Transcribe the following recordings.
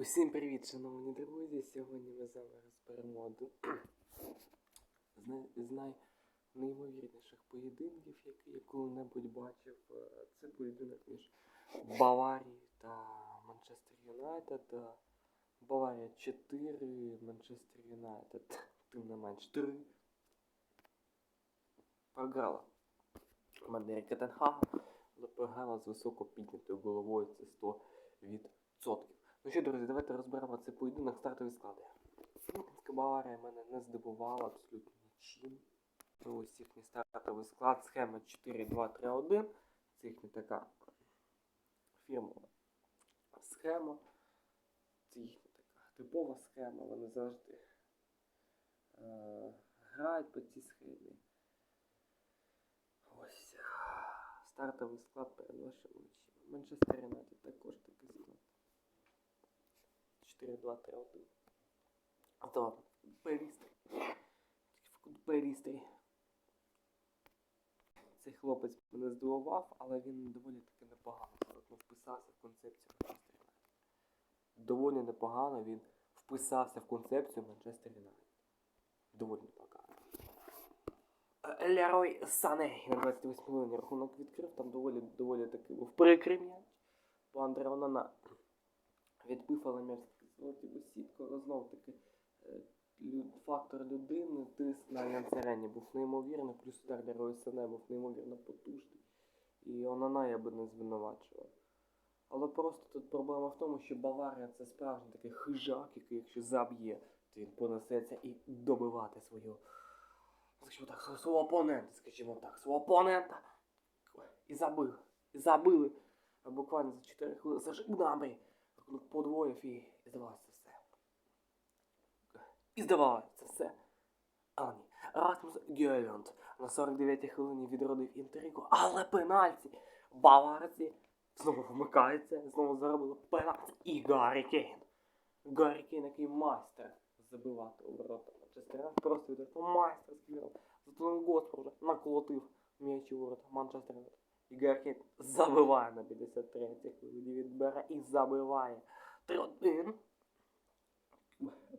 Усім привіт, шановні друзі! Сьогодні ми з вами розберемо один з най- найнеймовірніших поєдинків, які я коли-небудь бачив. Е, Це поєдинок між Баварією та Манчестер Юнайтед. Е, Баварія 4, Манчестер Юнайтед, тим не менш 3. Програла команда Еріка але програла з високо піднятою головою. Це 100%. Ну що, друзі, давайте розберемо цей поєдинок стартові склади. Фінська Баварія мене не здивувала абсолютно нічим. Ось їхній стартовий склад, схема 4-2-3-1. Це їхня така фірмова схема. Це їхня така типова схема. Вони завжди е, грають по цій схемі. Ось. Стартовий склад перед вашими очима. Манчестер Юнайтед також такий склад. 4-2-3-1. А то футболісти. Футболісти. Цей хлопець мене здивував, але він доволі таки непогано ну, вписався в концепцію Манчестер Юнайтед. Доволі непогано він вписався в концепцію Манчестер Юнайтед. Доволі непогано. Е, Лерой Сане на 28 хвилині рахунок відкрив, там доволі, доволі таки був прикрий м'яч. Бо Андре Онана відбив, але м'яч золоті сітку, але знов таки е, фактор людини, тиск на Янцерені був неймовірний, плюс удар Лерой Сане був неймовірно потужний. І Онана я би не звинувачував. Але просто тут проблема в тому, що Баварія це справжній такий хижак, який якщо заб'є, то він понесеться і добивати свою скажімо так, свого- свого опонента, скажімо так, свого опонента. І забив. І забили. Буквально за 4 хвилини зажив нами. Подвоїв і, здавалося все. І здавалося все. А ні. Расмус Гейланд на 49-й хвилині відродив інтригу, але пенальті. Баварці знову вмикаються, знову заробили пенальті. І Гаррі Кейн. Гаррі Кейн, який майстер забивати у ворота Манчестера. Просто відверто майстерський вірот. Зато Господ вже наколотив м'яч у ворота Манчестера. І Гаррі забиває на 53-й хвилині. Відбере і забиває 3-1.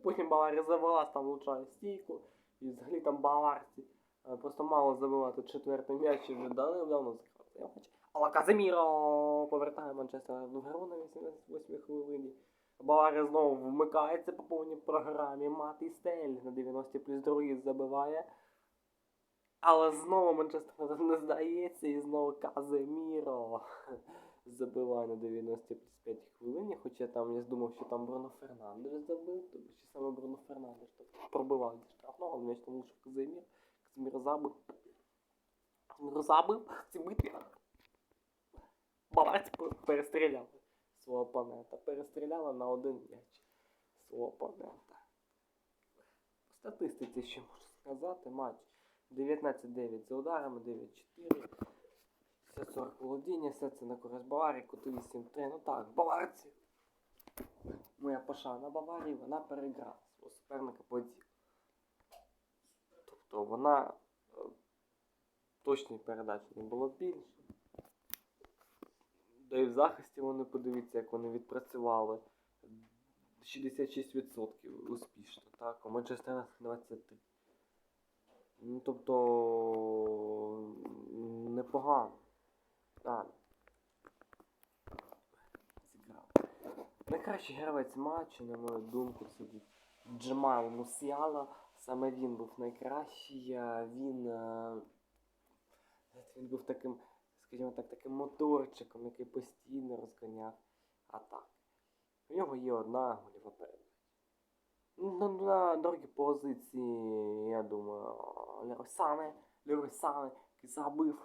Потім Баварія завелась, там влучає стійку. І взагалі там баварці е, просто мало забивати четвертий м'яч і вже дали давно закривати. Але Казиміро повертає Манчестер в гру на 88 хвилині. Баварія знову вмикається по повній програмі. Матій Стель на 90 плюс другий забиває. Але знову Манчестер не здається і знову Казиміро забиває на 90 плюс 5 хвилині. Хоча там я думав, що там Бруно Фернандеш забив, тобто що саме Бруно Фернандеш пробивав зі штрафного, але м'яч там лише Казимір. Казимір забив. Казимір забив ці битві. Баварці перестріляли свого опонента. Перестріляли на один м'яч свого опонента. По статистиці ще можу сказати, матч 19-9 за ударами, 9-4. 40 володіння, все це на користь Баварії, кути 8-3. Ну так, баварці. Моя пошана Баварії, вона переграла свого суперника по ділу. Тобто вона е, точної передачі не було більше. Да і в захисті вони подивіться, як вони відпрацювали. 66% успішно, так, у Манчестера 23. Ну, тобто непогано. Зіграв. Найкращий гравець матчу, на мою думку, це Джемайл Мусіала. Саме він був найкращий. Він, е, він був таким, скажімо так, таким моторчиком, який постійно розганяв атаки. У нього є одна гольова передача. Ну, На, на другій позиції, я думаю, Лерой Сане, Лерой який забив,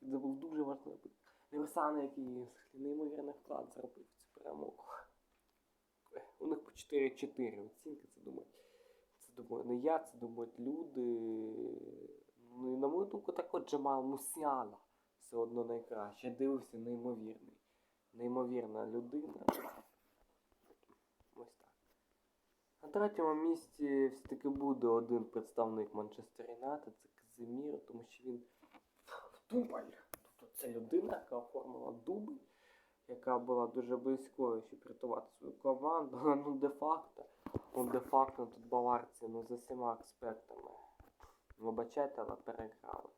забив дуже важливо. Лерой Сане, який неймовірний вклад зробив цю перемогу. У них по 4-4 оцінки, це думаю. Це думаю не я, це думають люди. Ну і на мою думку, так от Джамал Мусіала все одно найкраще. Я дивився неймовірний. Неймовірна людина. Ось так. На третьому місці все-таки буде один представник Манчестер Юнайтед, це Казиміро, тому що він дубль. Тобто це людина, яка оформила дубль. яка була дуже близькою, щоб рятувати свою команду, ну де-факто, ну де-факто тут баварці ну за всіма аспектами. Вибачайте, але переграли.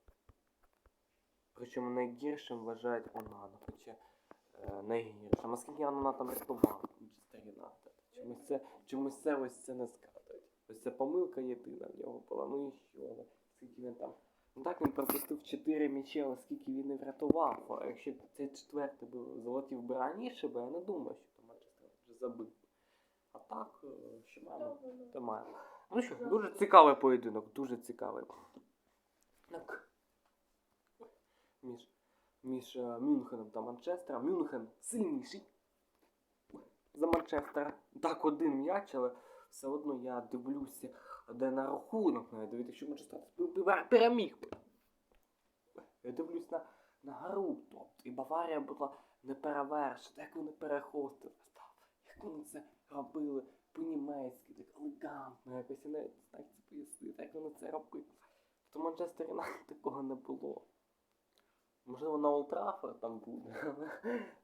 Причому найгіршим вважають Онану, хоча е, найгіршим. А скільки Онана там рятував? Чомусь це, чомусь це ось це не згадують. Ось це помилка єдина в нього була. Ну і що? Ну, Скільки він там. Ну так він пропустив 4 м'ячі, але скільки він не врятував. А якщо б цей четвертий був залетів би раніше, бо я не думаю, що там Манчестер вже забив. А так, е, що маємо, то маємо. Ну що, дуже цікавий поєдинок, дуже цікавий. Так. Між, між е, Мюнхеном та Манчестером. Мюнхен сильніший за Манчестер. Так, один м'яч, але все одно я дивлюся, де на рахунок навіть дивіться, що Манчестер пер- переміг. Я дивлюсь на, на гру, тобто, і Баварія була не перевершена, як вони перехостили, як вони це робили по-німецьки, так елегантно, якось я навіть як це пояснити, як вони це робили. То Манчестер Юнайтед такого не було. Можливо, на Олтрафа там буде,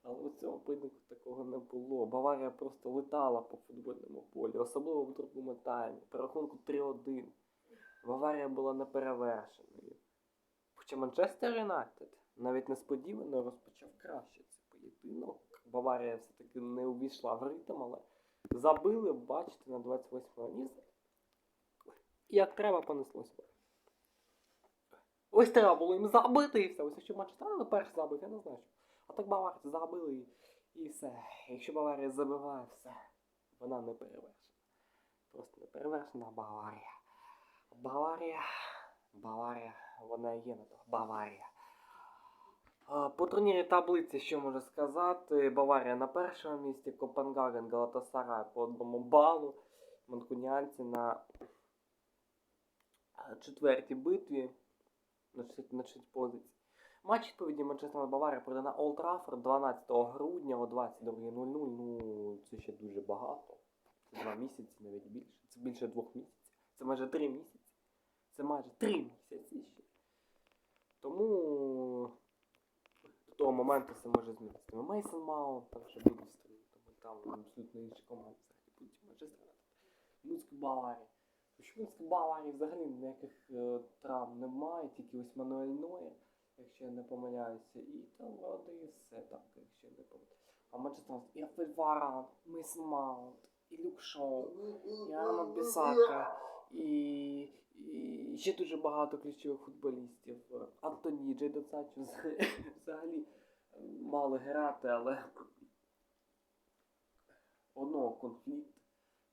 але, у цьому поєдинку такого не було. Баварія просто летала по футбольному полі, особливо в другому таймі. По рахунку 3-1. Баварія була неперевершеною. Хоча Манчестер Юнайтед навіть несподівано розпочав краще цей поєдинок. Баварія все-таки не увійшла в ритм, але забили, бачите, на 28-му ніс. І як треба понеслося. Ось треба було їм забити і все. Ось якщо Манчестер перший забив, я не знаю. А так баварці забили і, і все. Якщо Баварія забиває, все. Вона не перевершена. Просто не перевершена Баварія. Баварія. Баварія. Вона є на то. Баварія. По турнірі таблиці, що можу сказати, Баварія на першому місці, Копенгаген, Галатасарай по одному балу, Манкуніанці на е, четвертій битві на 60, на 60 позицій. Матч відповіді Манчестер Баварія пройде на Олд Траффорд 12 грудня о 22.00. Ну, це ще дуже багато. Це два місяці, навіть більше. Це більше двох місяців. Це майже три місяці. Це майже три місяці ще. Тому до того моменту все може змінитися. Мейсон Маунт там ще буде стріляти, тому там абсолютно інші команди Манчестер. Луцьку Баварія. У Швидській Баварії взагалі ніяких е, травм немає, тільки ось Мануель Нойер, якщо я не помиляюся, і там вроде і все так, якщо я не помиляюся. А Манчестер і Рафель Варан, Мейсон Маунт, і Люк Шоу, і Арман Бісака, і, і ще дуже багато ключових футболістів. Антоні, Джейдон Санчо взагалі- мали грати, але одного конфлікт,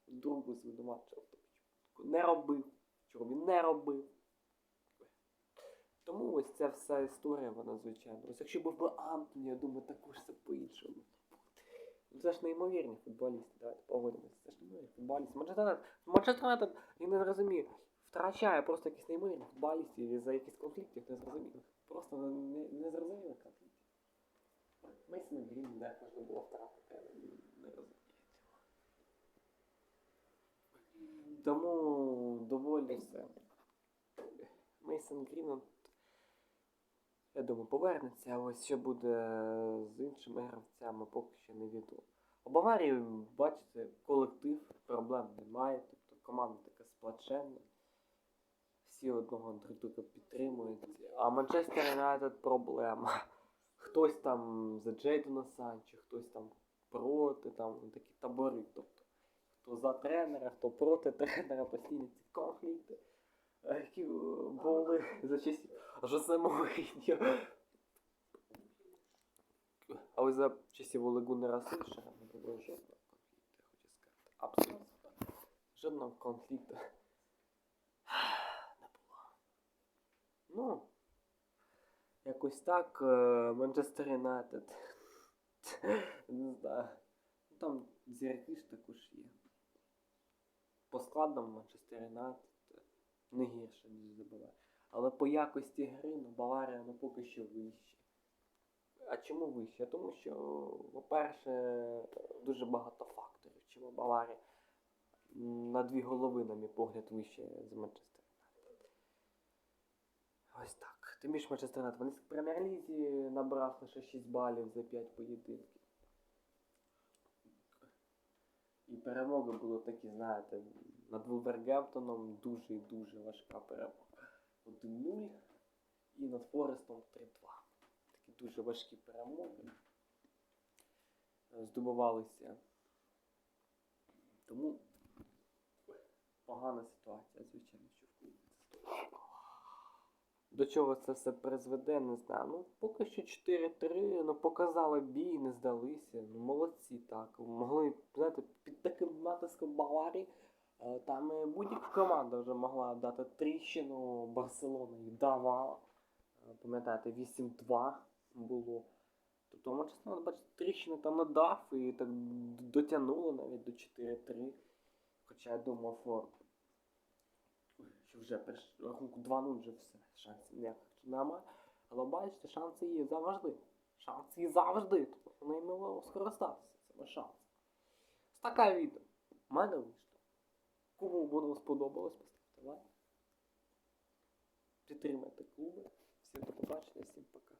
другу звинувачував. Не робив, чого він не робив. Тому ось ця вся історія, вона звичайно. Ось якщо був би Антоні, я думаю, також це по-іншому. Ну, Це ж неймовірні футболісти, давайте погодимося. Це ж неймовірні футболісти. Манчестер Юнайтед- я не розумію, втрачає просто якісь неймовірних футболістів із-за якихось конфліктів незрозумілих. Просто не, не, незрозумілих конфліктів. Мейсон Грін, де можна було втратити, я не розумію. Тому доволі все. Мейсон Грін, я думаю, повернеться, а ось що буде з іншими гравцями, поки що не відомо. У Баварії, бачите, колектив, проблем немає, тобто команда така сплаченна. Всі одного друга підтримують. А Манчестер Юнайтед проблема. Хтось там за Джейдена Санчо, хтось там проти, там такі табори. Тобто, хто за тренера, хто проти тренера, постійні ці конфлікти, е, які е, були за часів Мourinho. А ось за часів Оле Гуннера Сульшера не було жодного конфлікту, я хочу сказати. Абсолютно. Жодного конфлікту не було. Ну, якось так, е, Манчестер Юнайтед. Не знаю. Там зірки ж також є. По складам Манчестер Юнайтед не гірше, ніж забиває. Але по якості гри ну, Баварія ну, поки що вище. А чому вище? Тому що, по-перше, дуже багато факторів. Чому Баварія на дві голови, на мій погляд, вище за Манчестер Юнайтед. Ось так. Тим більше Манчестер Юнайтед. Вони в прем'єр-лізі набрав лише 6 балів за 5 поєдинків. Перемоги були такі, знаєте, над Вулвергемптоном дуже і дуже важка перемога. 1-0 і над Форестом 3-2. Такі дуже важкі перемоги. Здобувалися. Тому погана ситуація, звичайно, що в клубі. До чого це все призведе, не знаю. Ну, поки що 4-3, ну показали бій, не здалися. Ну, молодці так. Могли, натиском е, там е, будь-яка команда вже могла дати тріщину, Барселона і давала. Е, Пам'ятаєте, 8-2 було. Тобто Манчестер, Юнайтед, бачите, тріщини там не дав і так д- дотягнули навіть до 4-3. Хоча я думав, що вже при рахунку 2-0 вже все, шансів ніяких немає. Але бачите, шанси є завжди. Шанси є завжди. Тобто мало скористатися шансами. Ось така відео. У мене вийшло. Кому воно сподобалось, поставте лайк. Підтримайте клуби. Всім до побачення, всім пока.